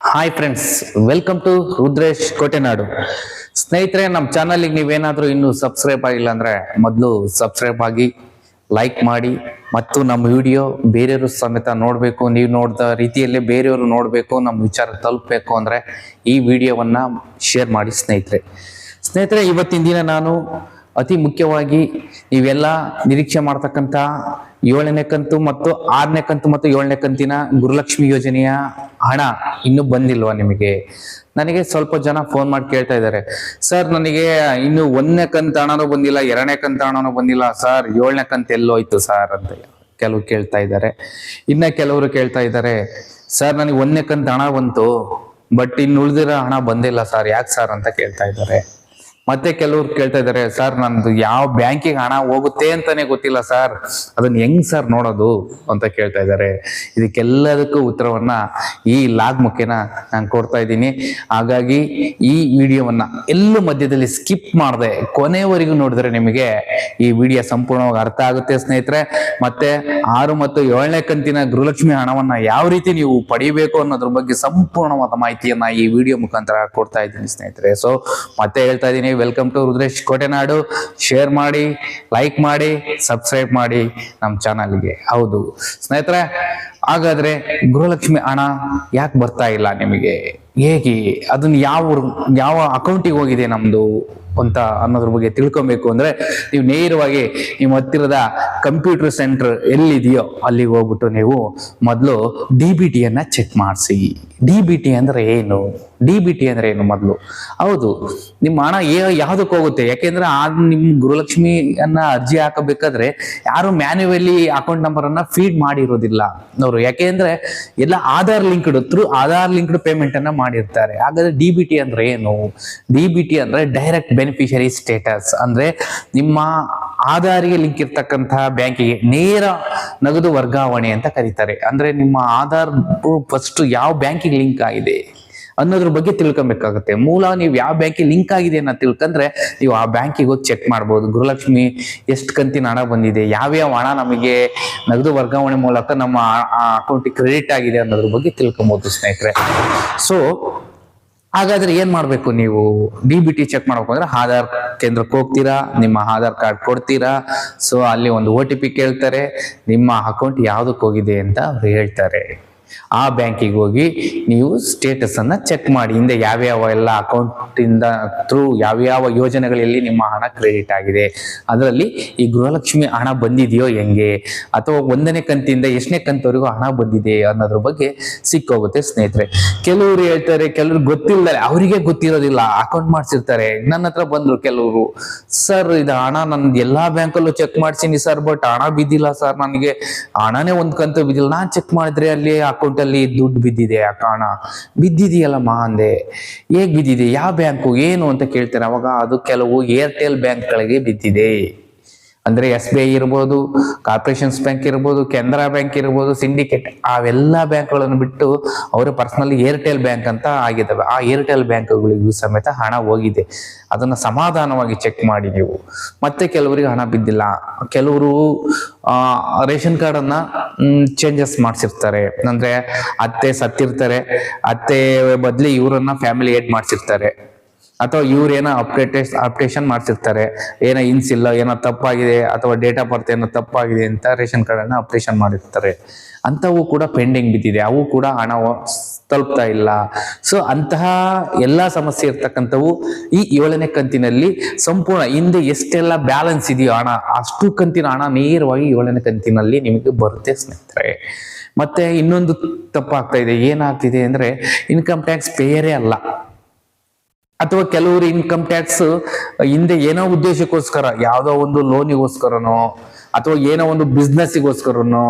Hi friends welcome to Rudresh Kotenadu ಸ್ನೇಹಿತರೆ ನಮ್ಮ ಚಾನಲ್ಗೆ ನೀವೇನಾದರೂ ಇನ್ನೂ ಸಬ್ಸ್ಕ್ರೈಬ್ ಆಗಿಲ್ಲ ಅಂದ್ರೆ ಮೊದಲು ಸಬ್ಸ್ಕ್ರೈಬ್ ಆಗಿ ಲೈಕ್ ಮಾಡಿ, ಮತ್ತು ನಮ್ಮ ವಿಡಿಯೋ ಬೇರೆಯವರು ಸಮೇತ ನೋಡಬೇಕು, ನೀವು ನೋಡಿದ ರೀತಿಯಲ್ಲೇ ಬೇರೆಯವರು ನೋಡಬೇಕು, ನಮ್ಮ ವಿಚಾರ ತಲುಪಬೇಕು ಅಂದರೆ ಈ ವಿಡಿಯೋವನ್ನು ಶೇರ್ ಮಾಡಿ ಸ್ನೇಹಿತರೆ. ಸ್ನೇಹಿತರೆ, ಇವತ್ತಿನ ದಿನ ನಾನು ಅತಿ ಮುಖ್ಯವಾಗಿ ಇವೆಲ್ಲ ನಿರೀಕ್ಷೆ ಮಾಡ್ತಕ್ಕಂಥ ಏಳನೇ ಕಂತು ಮತ್ತು ಆರನೇ ಕಂತು ಮತ್ತು ಏಳನೇ ಕಂತಿನ ಗುರುಲಕ್ಷ್ಮಿ ಯೋಜನೆಯ ಹಣ ಇನ್ನೂ ಬಂದಿಲ್ವಾ ನಿಮಗೆ? ನನಗೆ ಸ್ವಲ್ಪ ಜನ ಫೋನ್ ಮಾಡಿ ಕೇಳ್ತಾ ಇದ್ದಾರೆ. ಸರ್, ನನಗೆ ಇನ್ನು ಒಂದನೇ ಕಂತು ಹಣನೂ ಬಂದಿಲ್ಲ, ಎರಡನೇ ಕಂತು ಹಣನೂ ಬಂದಿಲ್ಲ. ಸರ್, ಏಳನೇ ಕಂತು ಎಲ್ಲೋಯ್ತು ಸರ್ ಅಂತ ಕೆಲವು ಕೇಳ್ತಾ ಇದ್ದಾರೆ. ಇನ್ನ ಕೆಲವರು ಕೇಳ್ತಾ ಇದ್ದಾರೆ, ಸರ್, ನನಗೆ ಒಂದನೇ ಕಂತು ಹಣ ಬಂತು, ಬಟ್ ಇನ್ನು ಉಳಿದಿರೋ ಹಣ ಬಂದಿಲ್ಲ ಸರ್. ಯಾಕೆ ಸರ್? ಅಂತ ಕೇಳ್ತಾ ಇದ್ದಾರೆ. ಮತ್ತೆ ಕೆಲವ್ರು ಕೇಳ್ತಾ ಇದ್ದಾರೆ ಸರ್, ನಂದು ಯಾವ ಬ್ಯಾಂಕಿಗೆ ಹಣ ಹೋಗುತ್ತೆ ಅಂತಾನೆ ಗೊತ್ತಿಲ್ಲ, ಸರ್. ಅದನ್ನ ಹೆಂಗ್ ಸರ್ ನೋಡೋದು? ಅಂತ ಕೇಳ್ತಾ ಇದ್ದಾರೆ ಇದಕ್ಕೆಲ್ಲದಕ್ಕೂ ಉತ್ತರವನ್ನ ಈ ಲಾಗ್ ಮುಖೇನ ನಾನು ಕೊಡ್ತಾ ಇದ್ದೀನಿ. ಹಾಗಾಗಿ ಈ ವಿಡಿಯೋವನ್ನ ಎಲ್ಲೂ ಮಧ್ಯದಲ್ಲಿ ಸ್ಕಿಪ್ ಮಾಡದೆ. ಕೊನೆವರೆಗೂ ನೋಡಿದ್ರೆ ನಿಮಗೆ ಈ ವಿಡಿಯೋ ಸಂಪೂರ್ಣವಾಗಿ ಅರ್ಥ ಆಗುತ್ತೆ, ಸ್ನೇಹಿತರೆ. ಮತ್ತೆ ಆರು ಮತ್ತು ಏಳನೇ ಕಂತಿನ ಗೃಹಲಕ್ಷ್ಮಿ ಹಣವನ್ನ ಯಾವ ರೀತಿ ನೀವು ಪಡಿಬೇಕು ಅನ್ನೋದ್ರ ಬಗ್ಗೆ ಸಂಪೂರ್ಣವಾದ ಮಾಹಿತಿಯನ್ನ ಈ ವಿಡಿಯೋ ಮುಖಾಂತರ ಕೊಡ್ತಾ ಇದ್ದೀನಿ, ಸ್ನೇಹಿತರೆ. ಸೊ ಮತ್ತೆ ಹೇಳ್ತಾ ಇದ್ದೀನಿ welcome to Rudresh Kotenadu share ಮಾಡಿ ಲೈಕ್ ಮಾಡಿ ಸಬ್ಸ್ಕ್ರೈಬ್ ಮಾಡಿ ನಮ್ಮ ಚಾನಲ್ಗೆ ಹೌದು. ಸ್ನೇಹಿತರೆ, ಹಾಗಾದ್ರೆ ಗೃಹಲಕ್ಷ್ಮಿ ಹಣ ಯಾಕೆ ಬರ್ತಾ ಇಲ್ಲ ನಿಮಗೆ? ಹೇಗೆ? ಅದನ್ನ ಯಾವ ಯಾವ ಅಕೌಂಟಿಗೆ ಹೋಗಿದೆ ನಮ್ದು? ಅಂತ ಅನ್ನೋದ್ರ ಬಗ್ಗೆ ತಿಳ್ಕೊಬೇಕು ಅಂದ್ರೆ ನೀವು ನೇರವಾಗಿ ನಿಮ್ಮ ಹತ್ತಿರದ ಕಂಪ್ಯೂಟರ್ ಸೆಂಟರ್ ಎಲ್ಲಿದೆಯೋ ಅಲ್ಲಿಗೆ ಹೋಗ್ಬಿಟ್ಟು ನೀವು ಮೊದಲು ಡಿ ಬಿ ಟಿಯನ್ನ ಚೆಕ್ ಮಾಡಿಸಿ. ಡಿ ಬಿ ಟಿ ಅಂದ್ರೆ ಏನು? ಡಿ ಬಿ ಟಿ ಅಂದ್ರೆ ಏನು ಮೊದಲು? ಹೌದು, ನಿಮ್ಮ ಹಣ ಯಾವ್ದಕ್ಕೆ ಹೋಗುತ್ತೆ? ಯಾಕೆಂದ್ರೆ ಆ ನಿಮ್ ಗೃಹಲಕ್ಷ್ಮಿಯನ್ನ ಅರ್ಜಿ ಹಾಕಬೇಕಾದ್ರೆ ಯಾರು ಮ್ಯಾನ್ಯುವಲಿ ಅಕೌಂಟ್ ನಂಬರ್ ಅನ್ನ ಫೀಡ್ ಮಾಡಿರೋದಿಲ್ಲ ಅವರು. ಯಾಕೆಂದ್ರೆ ಎಲ್ಲ Aadhaar linked through Aadhaar linked payment ಅನ್ನ ಮಾಡಿರ್ತಾರೆ. ಹಾಗಾದ್ರೆ ಡಿ ಬಿ ಟಿ ಅಂದ್ರೆ ಏನು? ಡಿ ಬಿ ಟಿ ಅಂದ್ರೆ ಡೈರೆಕ್ಟ್ ಬೆನಿಫಿಷರಿ ಸ್ಟೇಟಸ್ ಅಂದ್ರೆ ನಿಮ್ಮ ಆಧಾರಿಗೆ ಲಿಂಕ್ ಇರ್ತಕ್ಕಂತಹ ಬ್ಯಾಂಕಿಗೆ ನೇರ ನಗದು ವರ್ಗಾವಣೆ ಅಂತ ಕರೀತಾರೆ. ಅಂದ್ರೆ ನಿಮ್ಮ ಆಧಾರ್ ಫಸ್ಟ್ ಯಾವ ಬ್ಯಾಂಕಿಗೆ ಲಿಂಕ್ ಆಗಿದೆ ಅನ್ನೋದ್ರ ಬಗ್ಗೆ ತಿಳ್ಕೊಬೇಕಾಗುತ್ತೆ. ಮೂಲ ನೀವು ಯಾವ ಬ್ಯಾಂಕಿಗೆ ಲಿಂಕ್ ಆಗಿದೆ ಅನ್ನೋ ತಿಳ್ಕೊಂಡ್ರೆ ನೀವು ಆ ಬ್ಯಾಂಕಿಗೆ ಹೋಗಿ ಚೆಕ್ ಮಾಡ್ಬೋದು. ಗೃಹಲಕ್ಷ್ಮಿ ಎಷ್ಟು ಕಂತಿನ ಹಣ ಬಂದಿದೆ ಯಾವ್ಯಾವ ಹಣ ನಮಗೆ ನಗದು ವರ್ಗಾವಣೆ ಮೂಲಕ ನಮ್ಮ ಅಕೌಂಟಿಗೆ ಕ್ರೆಡಿಟ್ ಆಗಿದೆ ಅನ್ನೋದ್ರ ಬಗ್ಗೆ ತಿಳ್ಕೊಬೋದು ಸ್ನೇಹಿತರೆ. ಸೊ ಹಾಗಾದ್ರೆ ಏನ್ ಮಾಡ್ಬೇಕು ನೀವು? ಡಿ ಬಿ ಟಿ ಚೆಕ್ ಮಾಡ್ಬೇಕು ಅಂದ್ರೆ ಆಧಾರ್ ಕೇಂದ್ರಕ್ಕೆ ಹೋಗ್ತೀರಾ, ನಿಮ್ಮ ಆಧಾರ್ ಕಾರ್ಡ್ ಕೊಡ್ತೀರಾ? ಸೊ ಅಲ್ಲಿ ಒಂದು ಓ ಟಿ ಪಿ ಕೇಳ್ತಾರೆ, ನಿಮ್ಮ ಅಕೌಂಟ್ ಯಾವ್ದಕ್ಕೆ ಹೋಗಿದೆ ಅಂತ ಅವ್ರು ಹೇಳ್ತಾರೆ. ಆ ಬ್ಯಾಂಕಿಗೆ ಹೋಗಿ ನೀವು ಸ್ಟೇಟಸ್ ಅನ್ನ ಚೆಕ್ ಮಾಡಿ. ಹಿಂದೆ ಯಾವ್ಯಾವ ಎಲ್ಲ ಅಕೌಂಟ್ ಇಂದ ಥ್ರೂ ಯಾವ್ಯಾವ ಯೋಜನೆಗಳಲ್ಲಿ ನಿಮ್ಮ ಹಣ ಕ್ರೆಡಿಟ್ ಆಗಿದೆ. ಅದರಲ್ಲಿ ಈ ಗೃಹಲಕ್ಷ್ಮಿ ಹಣ ಬಂದಿದೆಯೋ ಹೆಂಗೆ? ಅಥವಾ ಒಂದನೇ ಕಂತಿಂದ ಎಷ್ಟನೇ ಕಂತವರೆಗೂ ಹಣ ಬಂದಿದೆ ಅನ್ನೋದ್ರ ಬಗ್ಗೆ ಸಿಕ್ಕೋಗುತ್ತೆ ಸ್ನೇಹಿತರೆ. ಕೆಲವರು ಹೇಳ್ತಾರೆ, ಕೆಲವರು ಗೊತ್ತಿಲ್ಲದೆ ಅವರಿಗೆ ಗೊತ್ತಿರೋದಿಲ್ಲ. ಅಕೌಂಟ್ ಮಾಡಿಸಿರ್ತಾರೆ. ನನ್ನ ಹತ್ರ ಬಂದ್ರು ಕೆಲವರು. ಸರ್, ಇದು ಹಣ ನನ್ ಎಲ್ಲಾ ಬ್ಯಾಂಕಲ್ಲೂ ಚೆಕ್ ಮಾಡ್ಸೀನಿ ಸರ್ ಬಟ್ ಹಣ ಬಿದ್ದಿಲ್ಲ ಸರ್. ನನಗೆ ಹಣನೇ ಒಂದು ಕಂತು ಬಿದ್ದಿಲ್ಲ. ನಾನು ಚೆಕ್ ಮಾಡಿದ್ರೆ ಅಲ್ಲಿ ಅಕೌಂಟ್ ಅಲ್ಲಿ ದುಡ್ಡು ಬಿದ್ದಿದೆ ಆ ಬಿದ್ದಿದೆಯಲ್ಲ ಬಿದ್ದಿದೆಯಲ್ಲಮ್ಮ ಅಂದೆ ಹೇಗ್ ಬಿದ್ದಿದೆ? ಯಾವ ಬ್ಯಾಂಕು? ಏನು ಅಂತ ಕೇಳ್ತಾರೆ. ಅವಾಗ ಅದು ಕೆಲವು ಏರ್ಟೆಲ್ ಬ್ಯಾಂಕ್ಗಳಿಗೆ ಬಿದ್ದಿದೆ. ಅಂದ್ರೆ ಎಸ್ ಬಿ ಐ ಇರ್ಬೋದು ಕಾರ್ಪೊರೇಷನ್ಸ್ ಬ್ಯಾಂಕ್ ಇರ್ಬೋದು, ಕೆನರಾ ಬ್ಯಾಂಕ್ ಇರ್ಬೋದು ಸಿಂಡಿಕೇಟ್ ಅವೆಲ್ಲ ಬ್ಯಾಂಕ್ಗಳನ್ನು ಬಿಟ್ಟು ಅವರು ಪರ್ಸ್ನಲಿ ಏರ್ಟೆಲ್ ಬ್ಯಾಂಕ್ ಅಂತ ಆಗಿದ್ದಾವೆ. ಆ ಏರ್ಟೆಲ್ ಬ್ಯಾಂಕ್ಗಳಿಗೂ ಸಮೇತ ಹಣ ಹೋಗಿದೆ. ಅದನ್ನ ಸಮಾಧಾನವಾಗಿ ಚೆಕ್ ಮಾಡಿ ನೀವು. ಮತ್ತೆ ಕೆಲವರಿಗೆ ಹಣ ಬಿದ್ದಿಲ್ಲ. ಕೆಲವರು ರೇಷನ್ ಕಾರ್ಡ್ ಅನ್ನ ಚೇಂಜಸ್ ಮಾಡಿಸಿರ್ತಾರೆ. ಅಂದ್ರೆ ಅತ್ತೆ ಸತ್ತಿರ್ತಾರೆ. ಅತ್ತೆ ಬದಲಿ ಇವರನ್ನ ಫ್ಯಾಮಿಲಿ ಏಡ್ ಮಾಡಿಸಿರ್ತಾರೆ. ಅಥವಾ ಇವ್ರು ಏನೋ ಅಪ್ಡೇಟ್ ಅಪ್ಡೇಷನ್ ಮಾಡ್ಸಿರ್ತಾರೆ. ಏನೋ ಇನ್ಸ್ ಇಲ್ಲ, ಏನೋ ತಪ್ಪಾಗಿದೆ, ಅಥವಾ ಡೇಟ್ ಆಫ್ ಬರ್ತ್ ಏನೋ ತಪ್ಪಾಗಿದೆ ಅಂತ ರೇಷನ್ ಕಾರ್ಡ್ ಅನ್ನ ಅಪ್ಡೇಷನ್ ಮಾಡಿರ್ತಾರೆ. ಅಂಥವು ಕೂಡ ಪೆಂಡಿಂಗ್ ಬಿದ್ದಿದೆ. ಅವು ಕೂಡ ಹಣ ತಲುಪ್ತಾ ಇಲ್ಲ. ಸೊ ಅಂತಹ ಎಲ್ಲ ಸಮಸ್ಯೆ ಇರ್ತಕ್ಕಂಥವು ಈ ಏಳನೇ ಕಂತಿನಲ್ಲಿ ಸಂಪೂರ್ಣ ಹಿಂದೆ ಎಷ್ಟೆಲ್ಲ ಬ್ಯಾಲೆನ್ಸ್ ಇದೆಯೋ ಹಣ, ಅಷ್ಟು ಕಂತಿನ ಹಣ ನೇರವಾಗಿ ಏಳನೇ ಕಂತಿನಲ್ಲಿ ನಿಮಗೆ ಬರುತ್ತೆ ಸ್ನೇಹಿತರೆ. ಮತ್ತೆ ಇನ್ನೊಂದು ತಪ್ಪಾಗ್ತಾ ಇದೆ. ಏನಾಗ್ತಿದೆ ಅಂದ್ರೆ ಇನ್ಕಮ್ ಟ್ಯಾಕ್ಸ್ ಪೇಯರೇ ಅಲ್ಲ. ಅಥವಾ ಕೆಲವರು ಇನ್ಕಮ್ ಟ್ಯಾಕ್ಸ್ ಹಿಂದೆ ಏನೋ ಉದ್ದೇಶಕ್ಕೋಸ್ಕರ, ಯಾವುದೋ ಒಂದು ಲೋನಿಗೋಸ್ಕರನೋ ಅಥವಾ ಏನೋ ಒಂದು ಬಿಸ್ನೆಸ್ಗೋಸ್ಕರನೋ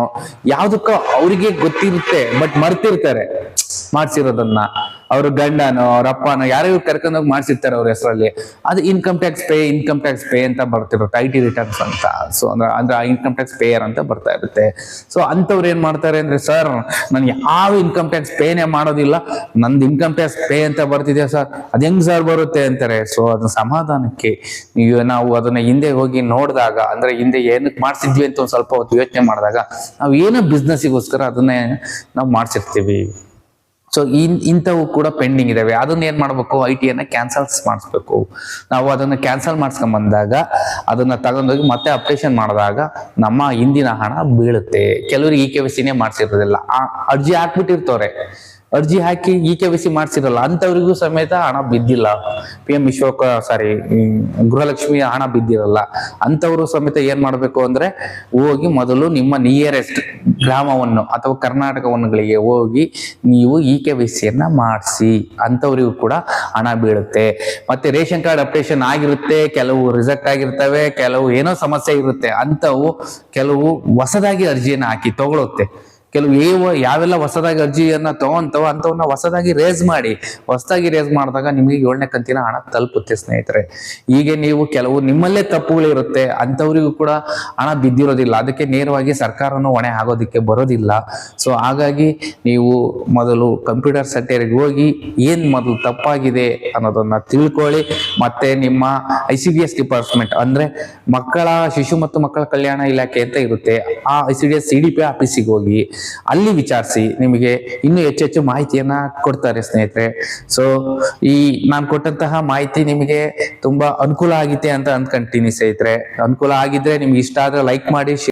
ಯಾವುದಕ್ಕೋ ಅವರಿಗೆ ಗೊತ್ತಿರುತ್ತೆ ಬಟ್ ಮರ್ತಿರ್ತಾರೆ, ಮಾಡ್ಸಿರೋದನ್ನ. ಅವ್ರ ಗಂಡನೋ, ಅವ್ರ ಅಪ್ಪನೋ ಯಾರು ಕರ್ಕೊಂಡೋಗಿ ಮಾಡ್ಸಿರ್ತಾರೆ ಅವ್ರ ಹೆಸರಲ್ಲಿ. ಅದು income tax pay income tax pay ಅಂತ ಬರ್ತಿರುತ್ತೆ ಐ ಟಿ ರಿಟರ್ನ್ಸ್ ಅಂತ. ಸೊ ಅಂದ್ರೆ ಅಂದ್ರೆ ಇನ್ಕಮ್ ಟ್ಯಾಕ್ಸ್ ಪೇಯರ್ ಅಂತ ಬರ್ತಾ ಇರುತ್ತೆ. ಸೊ ಅಂಥವ್ರು ಏನ್ ಮಾಡ್ತಾರೆ ಅಂದ್ರೆ, ಸರ್ ನಾನು ಯಾವ ಇನ್ಕಮ್ ಟ್ಯಾಕ್ಸ್ ಪೇನೇ ಮಾಡೋದಿಲ್ಲ. ನಂದು ಇನ್ಕಮ್ ಟ್ಯಾಕ್ಸ್ ಪೇ ಅಂತ ಬರ್ತಿದೆ, ಸರ್. ಅದ್ ಹೆಂಗ್ ಸರ್ ಬರುತ್ತೆ? ಅಂತಾರೆ. ಸೊ ಅದನ್ನ ಸಮಾಧಾನಕ್ಕೆ ನಾವು ಅದನ್ನ ಹಿಂದೆ ಹೋಗಿ ನೋಡಿದಾಗ, ಅಂದ್ರೆ ಹಿಂದೆ ಏನಕ್ಕೆ ಮಾಡ್ಸಿದ್ವಿ ಅಂತ ಒಂದ್ ಸ್ವಲ್ಪ ಹೊತ್ತು ಯೋಚನೆ ಮಾಡಿದಾಗ, ನಾವು ಏನೋ ಬಿಸ್ನೆಸ್ಗೋಸ್ಕರ ಅದನ್ನೇ ನಾವು ಮಾಡ್ಸಿರ್ತೀವಿ. ಸೊ ಇನ್, ಇಂಥವು ಕೂಡ ಪೆಂಡಿಂಗ್ ಇದಾವೆ. ಅದನ್ನ ಏನ್ ಮಾಡ್ಬೇಕು? ಐ ಟಿಯನ್ನು ಕ್ಯಾನ್ಸಲ್ಸ್ ಮಾಡಿಸ್ಬೇಕು. ನಾವು ಅದನ್ನ ಕ್ಯಾನ್ಸಲ್ ಮಾಡ್ಸ್ಕೊಂಡ್ ಬಂದಾಗ ಅದನ್ನ ತಗೊಂಡೋಗಿ ಮತ್ತೆ ಅಪ್ರೇಷನ್ ಮಾಡಿದಾಗ ನಮ್ಮ ಹಿಂದಿನ ಹಣ ಬೀಳುತ್ತೆ. ಕೆಲವರಿಗೆ ಈ ಕೆ ವಿ ಸಿನೇ ಮಾಡ್ಸಿರೋದಿಲ್ಲ. ಆ ಅರ್ಜಿ ಹಾಕ್ಬಿಟ್ಟಿರ್ತವ್ರೆ. ಅರ್ಜಿ ಹಾಕಿ ಇ ಕೆ ಸಿ ಮಾಡಿಸಿರಲ್ಲ ಅಂತವರಿಗೂ ಸಮೇತ ಹಣ ಬಿದ್ದಿಲ್ಲ. P M Vishwakarma sorry Gruhalakshmi ಹಣ ಬಿದ್ದಿರಲ್ಲ. ಅಂತವರು ಸಮೇತ ಏನ್ ಮಾಡ್ಬೇಕು ಅಂದ್ರೆ, ಹೋಗಿ ಮೊದಲು ನಿಮ್ಮ ನಿಯರೆಸ್ಟ್ ಗ್ರಾಮವನ್ನು ಅಥವಾ ಕರ್ನಾಟಕವನ್ನುಗಳಿಗೆ ಹೋಗಿ ನೀವು ಇ ಕೆ ವಿ ಸಿಯನ್ನ ಮಾಡಿಸಿ ಅಂತವರಿಗೂ ಕೂಡ ಹಣ ಬೀಳುತ್ತೆ. ಮತ್ತೆ ರೇಷನ್ ಕಾರ್ಡ್ ಅಪ್ಡೇಷನ್ ಆಗಿರುತ್ತೆ, ಕೆಲವು ರಿಜೆಕ್ಟ್ ಆಗಿರ್ತವೆ, ಕೆಲವು ಏನೋ ಸಮಸ್ಯೆ ಇರುತ್ತೆ ಅಂತವು ಕೆಲವು ಹೊಸದಾಗಿ ಅರ್ಜಿಯನ್ನು ಹಾಕಿ ತಗೊಳುತ್ತೆ. ಕೆಲವು ಏ ಯಾವೆಲ್ಲ ಹೊಸದಾಗಿ ಅರ್ಜಿಯನ್ನ ತಗೊಂತವ ಅಂತವನ್ನ ಹೊಸದಾಗಿ ರೇಸ್ ಮಾಡಿ, ಹೊಸದಾಗಿ ರೇಸ್ ಮಾಡಿದಾಗ ನಿಮಗೆ ಏಳನೇ ಕಂತಿನ ಹಣ ತಲುಪುತ್ತೆ ಸ್ನೇಹಿತರೆ. ಹೀಗೆ ನೀವು ಕೆಲವು ನಿಮ್ಮಲ್ಲೇ ತಪ್ಪುಗಳಿರುತ್ತೆ, ಅಂಥವ್ರಿಗೂ ಕೂಡ ಹಣ ಬಿದ್ದಿರೋದಿಲ್ಲ. ಅದಕ್ಕೆ ನೇರವಾಗಿ ಸರ್ಕಾರನು ಹೊಣೆ ಆಗೋದಕ್ಕೆ ಬರೋದಿಲ್ಲ. ಸೊ ಹಾಗಾಗಿ ನೀವು ಮೊದಲು ಕಂಪ್ಯೂಟರ್ ಸೆಂಟರ್ಗೆ ಹೋಗಿ ಏನು ಮೊದಲು ತಪ್ಪಾಗಿದೆ ಅನ್ನೋದನ್ನ ತಿಳ್ಕೊಳ್ಳಿ. ಮತ್ತೆ ನಿಮ್ಮ I C B S department ಅಂದ್ರೆ ಮಕ್ಕಳ, ಶಿಶು ಮತ್ತು ಮಕ್ಕಳ ಕಲ್ಯಾಣ ಇಲಾಖೆ ಅಂತ ಇರುತ್ತೆ. ಆ I C D S C D P ಆಫೀಸಿಗೆ ಹೋಗಿ ಅಲ್ಲಿ ವಿಚಾರಿಸಿ ನಿಮಗೆ ಇನ್ನೂ ಹೆಚ್ಚೆಚ್ಚು ಮಾಹಿತಿಯನ್ನ ಕೊಡ್ತಾರೆ ಸ್ನೇಹಿತರೆ. ಸೊ ಈ ನಾನು ಕೊಟ್ಟಂತಹ ಮಾಹಿತಿ ನಿಮಗೆ ತುಂಬಾ ಅನುಕೂಲ ಆಗಿದೆ ಅಂತ ಅಂದ್ಕೊಂತೀನಿ ಸ್ನೇಹಿತರೆ. ಅನುಕೂಲ ಆಗಿದ್ರೆ ನಿಮ್ಗೆ ಇಷ್ಟ ಆದ್ರೆ ಲೈಕ್ ಮಾಡಿ